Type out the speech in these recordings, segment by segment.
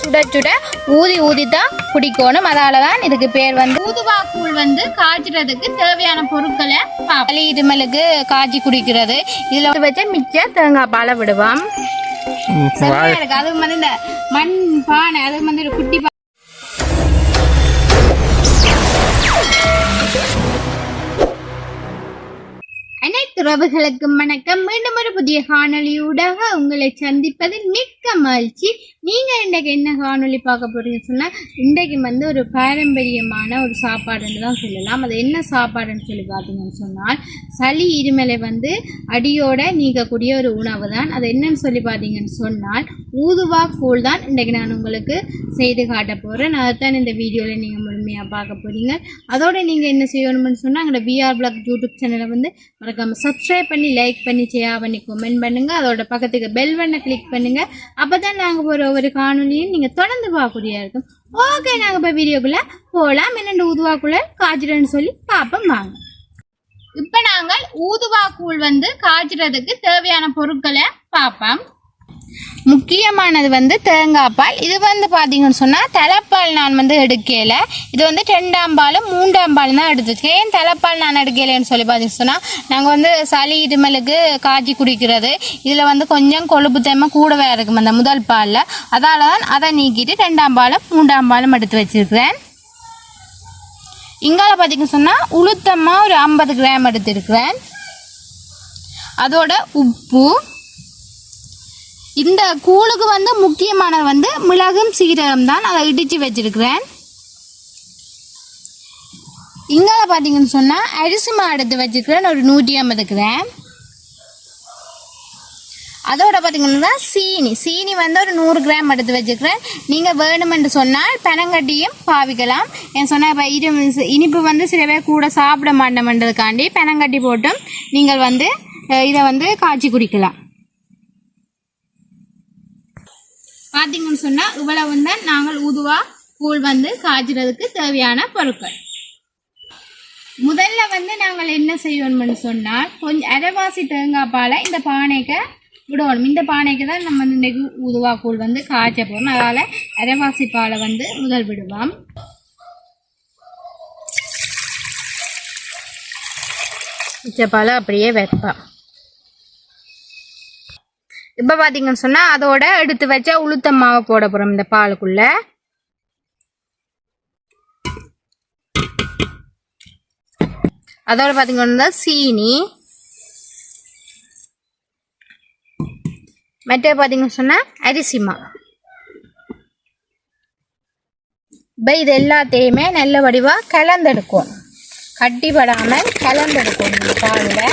சுட சுட ஊதி ஊதி தான் குடிக்கணும். அதால தான் இதுக்கு பேர் வந்து ஊதுவா கூழ் வந்து காய்ச்சறதுக்கு தேவையான பொருட்களை வலி இருமலுக்கு காய்ச்சி குடிக்கிறது. இதுல வச்ச மிச்ச தேங்காய் பாலை விடுவோம். செம்மையா இருக்கு. அது வந்து இந்த மண் பானை அது வந்து ஒரு குட்டி பா- உறவுகளுக்கும் வணக்கம். மீண்டும் ஒரு புதிய காணொலியூடாக உங்களை சந்திப்பதில் மிக்க மகிழ்ச்சி. நீங்க இன்றைக்கு என்ன காணொளி பார்க்க போறீங்கன்னு சொன்னா இன்றைக்கு வந்து ஒரு பாரம்பரியமான ஒரு சாப்பாடுன்னு தான் சொல்லலாம். அது என்ன சாப்பாடுன்னு சொல்லி பார்த்தீங்கன்னு சொன்னால் சளி இருமலை வந்து அடியோட நீக்கக்கூடிய ஒரு உணவு தான். அது என்னன்னு சொல்லி பார்த்தீங்கன்னு சொன்னால் ஊதுவா கூழ் தான் இன்றைக்கு நான் உங்களுக்கு செய்து காட்ட போறேன். அதைத்தான் இந்த வீடியோவில் நீங்கள் முழுமையாக பார்க்க போறீங்க. அதோடு நீங்கள் என்ன செய்யணும்னு சொன்னால் எங்களோட பிஆர் பிளாக் யூடியூப் சேனலை வந்து மறக்காமல் சப்ஸ்கிரைப் பண்ணி லைக் பண்ணி ஷேர் பண்ணி கமெண்ட் பண்ணுங்கள் அதோட பக்கத்துக்கு பெல் பண்ணை கிளிக் பண்ணுங்கள் அப்போ தான் நாங்கள் போகிற ஒவ்வொரு காணொலியும் நீங்கள் தொடர்ந்து பார்க்கக்கூடியா இருக்கும். ஓகே நாங்கள் இப்போ வீடியோக்குள்ளே போகலாம் என்னென்ன ஊதுவாக்குள்ளே காய்ச்சிடுன்னு சொல்லி பார்ப்போம் வாங்க. இப்போ நாங்கள் ஊதுவா கூழ் வந்து காய்ச்சறதுக்கு தேவையான பொருட்களை பார்ப்போம் முக்கியமானது வந்து தேங்காய் பால். இது வந்து பார்த்தீங்கன்னு சொன்னால் தலைப்பால் நான் வந்து எடுக்கல. இது வந்து ரெண்டாம் பாலும் மூன்றாம் பால் தான் எடுத்துருக்கேன். ஏன் தலைப்பால் நான் எடுக்கலைன்னு சொல்லி பார்த்தீங்கன்னு சொன்னால் நாங்கள் வந்து சளி இருமலுக்கு காய்ச்சி குடிக்கிறது. இதில் வந்து கொஞ்சம் கொழுப்பு தேமை கூடவே இருக்கும் அந்த முதல் பாலில். அதால் தான் அதை நீக்கிட்டு ரெண்டாம் பாலும் மூன்றாம் பாலும் எடுத்து வச்சுருக்கிறேன். இங்கால பார்த்தீங்கன்னு சொன்னால் உளுத்தமாக ஒரு ஐம்பது கிராம் எடுத்துருக்கிறேன். அதோட உப்பு இந்த கூழுக்கு வந்து முக்கியமானது வந்து மிளகும் சீரகம் தான் அதை இடித்து வச்சிருக்கிறேன். இங்கே பார்த்தீங்கன்னு சொன்னால் அரிசி மா எடுத்து வச்சிருக்கிறேன். ஒரு நூற்றி ஐம்பது கிராம். அதோட பார்த்தீங்கன்னா சீனி. சீனி வந்து ஒரு நூறு கிராம் எடுத்து வச்சுக்கிறேன் நீங்கள் வேணுமென்று சொன்னால் பனங்கட்டியும் பாவிக்கலாம். ஏன் சொன்னால் இப்போ இரு இனிப்பு வந்து சில பேர் கூட சாப்பிட மாட்டோம்ன்றதுக்காண்டி பனங்கட்டி போட்டும். நீங்கள் வந்து இதை வந்து காய்ச்சி குடிக்கலாம். பார்த்தீங்கன்னு சொன்னால் இவ்வளவு தான் நாங்கள் உதுவா கூழ் வந்து காய்ச்சறதுக்கு தேவையான பொருட்கள். முதல்ல வந்து நாங்கள் என்ன செய்வோம்னு சொன்னால் கொஞ்சம் அரைவாசி தேங்காய் பாலை இந்த பானைக்கு விடணும். இந்த பானைக்கு தான் நம்ம வந்து இன்றைக்கு உதுவா கூழ் வந்து காய்ச்ச போகிறோம் அதனால் அரைவாசி பாலை வந்து முதல் விடுவோம். மிச்ச பாலை அப்படியே வைப்பேன் இப்போ பார்த்தீங்கன்னு சொன்னால் அதோட எடுத்து வச்சா உளுத்த மாவை போட போகிறோம் இந்த பாலுக்குள்ள. அதோட பார்த்தீங்கன்னா சீனி. மற்ற பார்த்தீங்கன்னு சொன்னால் அரிசிமா இப்போ இது எல்லாத்தையுமே நல்ல வடிவாக கலந்தெடுக்கும் கட்டிப்படாமல் கலந்தெடுக்கும் இந்த பாலில்.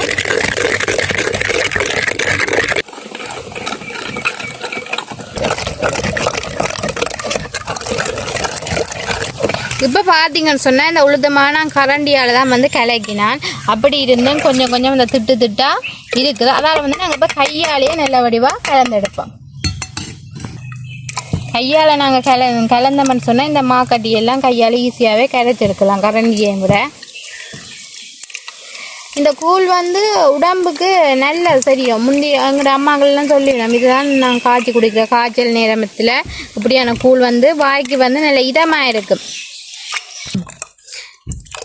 இப்போ பார்த்தீங்கன்னு சொன்னால் இந்த உளுத்தமான கரண்டியால் தான் வந்து கிளக்கினான் அப்படி இருந்தும் கொஞ்சம் கொஞ்சம் இந்த திட்டு திட்டாக இருக்குது. அதனால் வந்து நாங்கள் இப்போ கையாலேயே நல்ல வடிவாக கலந்தெடுப்போம். கையால் நாங்கள் கல கலந்தோம்னு சொன்னால் இந்த மாக்கட்டியெல்லாம் கையால் ஈஸியாகவே கரைச்செடுக்கலாம் கரண்டியை விட இந்த கூழ் வந்து உடம்புக்கு நல்ல சரியும் முந்தி எங்களோட அம்மாக்கள்லாம் சொல்லிவிடும் இதுதான் நான் காய்ச்சி குடிக்கிற காய்ச்சல் நேரத்தில். இப்படியான கூழ் வந்து வாய்க்கு வந்து நல்ல இதமாக இருக்கும்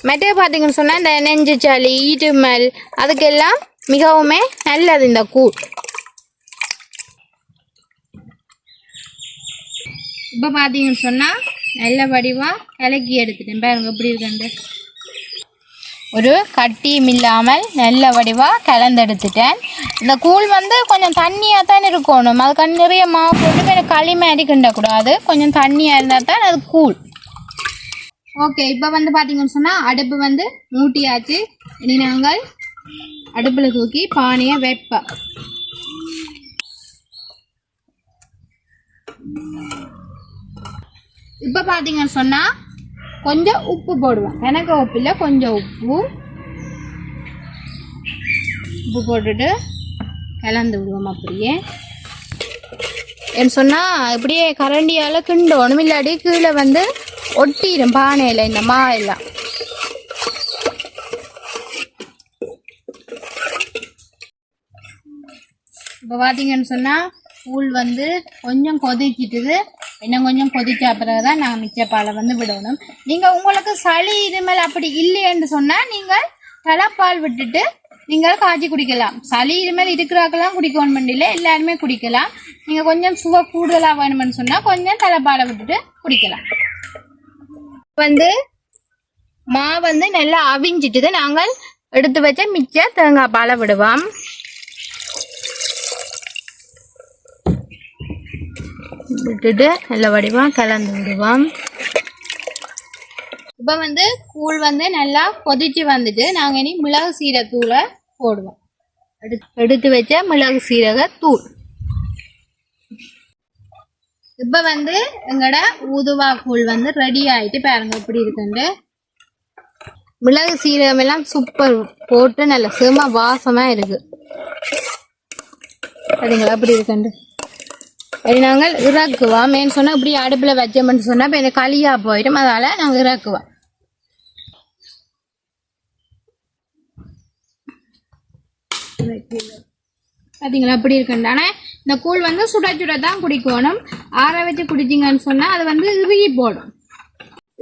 மற்ற பார்த்தீங்கன்னு சொன்னால் இந்த நெஞ்சு சளி ஈட்டுமல் அதுக்கெல்லாம் மிகவுமே நல்லது இந்த கூழ். இப்போ பார்த்தீங்கன்னு சொன்னால் நல்ல வடிவாக கலக்கி எடுத்துட்டேன். பாருங்க எப்படி இருக்குண்டு ஒரு கட்டியும் இல்லாமல் நல்ல வடிவாக கலந்தெடுத்துட்டேன். இந்த கூழ் வந்து கொஞ்சம் தண்ணியாக தான் இருக்கணும் அதுக்கு நிறைய மாவு போட்டு வேறு களி மாதிரி கிண்டக்கூடாது. கொஞ்சம் தண்ணியாக இருந்தால் தான் அது கூழ். ஓகே இப்போ வந்து பார்த்தீங்கன்னு சொன்னால் அடுப்பு வந்து மூட்டியாச்சு. இனி நாங்கள் அடுப்பில் தூக்கி பானையை வைப்பேன் இப்போ பார்த்தீங்கன்னு சொன்னால் கொஞ்சம் உப்பு போடுவேன். எனக்கு உப்பில் இல்லை கொஞ்சம் உப்பு. உப்பு போட்டுட்டு கலந்து விடுவோம் அப்படியே. என்ன சொன்னால் இப்படியே கரண்டியால் கிண்டணும். இல்லாடி கீழே வந்து ஒட்டிடும் பானையில் இந்த மா எல்லாம் இப்போ பார்த்தீங்கன்னு சொன்னால் கூழ் வந்து கொஞ்சம் கொதிச்சிட்டுது இன்னும் கொஞ்சம் கொதிச்ச பிறகு தான் நாங்கள் மிச்ச பாலை வந்து விடணும். நீங்கள் உங்களுக்கு சளி இருமல் அப்படி இல்லைன்னு சொன்னால் நீங்கள் தலைப்பால் விட்டுட்டு நீங்கள் காய்ச்சி குடிக்கலாம். சளி இருமல் இருக்கிறாக்கெல்லாம் குடிக்கணும் மண்டியில் எல்லாருமே குடிக்கலாம். நீங்கள் கொஞ்சம் சுவை கூடுதலாக வேணும்னு சொன்னால் கொஞ்சம் தலைப்பாலை விட்டுட்டு குடிக்கலாம். வந்து மா வந்து நல்லா அவிஞ்சிட்டு நாங்கள் எடுத்து வச்ச மிச்ச தேங்காய் பாலை விடுவோம். விட்டுட்டு நல்ல வடிவா கலந்து விடுவோம். இப்போ வந்து கூழ் வந்து நல்லா கொதிச்சு வந்துட்டு நாங்கள் இனி மிளகு சீரகத்தூளை போடுவோம். எடுத்து வச்ச மிளகு சீரக தூள். இப்போ வந்து எங்களோட ஊதுவா கூழ் வந்து ரெடி ஆயிட்டு பாருங்க எப்படி இருக்குன்னு மிளகு சீரகம் எல்லாம் சூப்பர் போட்டு நல்ல செம வாசமா இருக்கு. சரிங்களா அப்படி இருக்குண்டு சரி நாங்கள் இறக்குவோம். மேன் சொன்னால் இப்படி அடுப்பில் வச்சோம்னு சொன்னால் இப்போ இந்த களியாக போயிடும். அதனால் நாங்கள் இறக்குவோம். பார்த்தீங்களா அப்படி இருக்குன்னு தானே இந்த கூழ் வந்து சுட சுட தான் குடிக்கணும். ஆற வச்சு குடிச்சிங்கன்னு சொன்னால் அது வந்து இறுகி போடும்.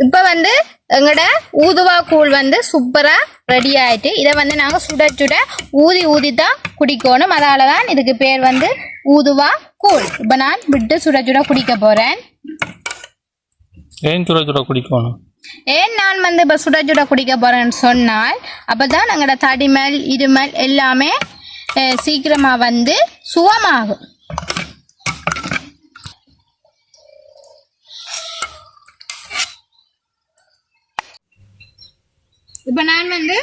இப்போ வந்து எங்களோட ஊதுவா கூழ் வந்து சூப்பராக ரெடி ஆயிட்டு இதை வந்து நாங்கள் சுட சுட ஊதி ஊதி தான் குடிக்கணும். அதால தான் இதுக்கு பேர் வந்து ஊதுவா கூழ் இப்போ நான் விட்டு சுட சுட குடிக்க போகிறேன் ஏன் சுட சுட குடிக்கணும் ஏன் நான் வந்து இப்போ சுட சுட குடிக்க போகிறேன்னு சொன்னால் அப்போ தான் எங்களோட தடிமல் இருமல் எல்லாமே சீக்கிரமா வந்து சுகமாகும். இப்போ நான் வந்து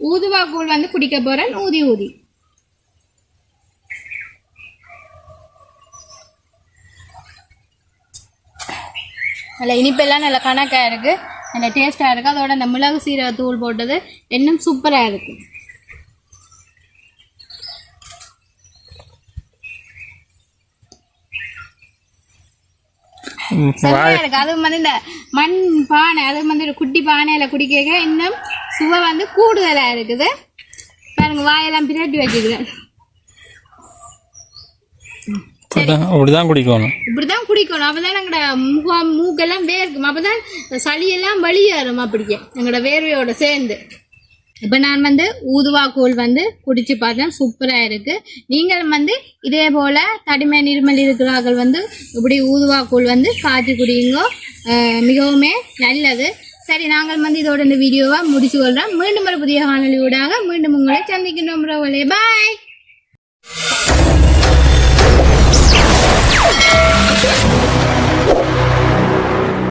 ஊதுவா கூழ் வந்து குடிக்க போறேன். ஊதி ஊதி. நல்ல இனிப்பெல்லாம் நல்ல கணக்காக இருக்கு. நல்ல டேஸ்டாக இருக்கு. அதோட அந்த மிளகு சீரக தூள் போட்டது இன்னும் சூப்பராக இருக்கு. ம், செம்மையா இருக்கு. அது வந்து இந்த மண் பானை அது வந்து ஒரு குட்டி பானையில குடிக்க இன்னும் சுவை வந்து கூடுதலா இருக்குது. பாருங்க வாயெல்லாம் பிரட்டி வச்சுக்கிறேன். அப்படிதான் அப்படிதான் குடிக்கணும். இப்படிதான் குடிக்கணும். அப்பதான் எங்களோட முகம் மூக்கெல்லாம் வேர்க்கும். அப்பதான் சளியெல்லாம் வெளியேறும் அப்படியே எங்களோட வேர்வையோட சேர்ந்து. இப்போ நான் வந்து ஊதுவா கூழ் வந்து குடிச்சு பார்த்தேன். சூப்பராக இருக்கு. நீங்கள் வந்து இதே போல தடிமை நிர்மல் இருக்கிறார்கள் வந்து இப்படி ஊதுவா கூழ் வந்து காய்ச்சி குடியுங்கோ மிகவுமே நல்லது. சரி நாங்கள் வந்து இதோட இந்த வீடியோவை முடிச்சு கொள்றோம். மீண்டும் ஒரு புதிய காணொலி ஊடாக மீண்டும் உங்களை சந்திக்கின்றோம். பாய் Yeah.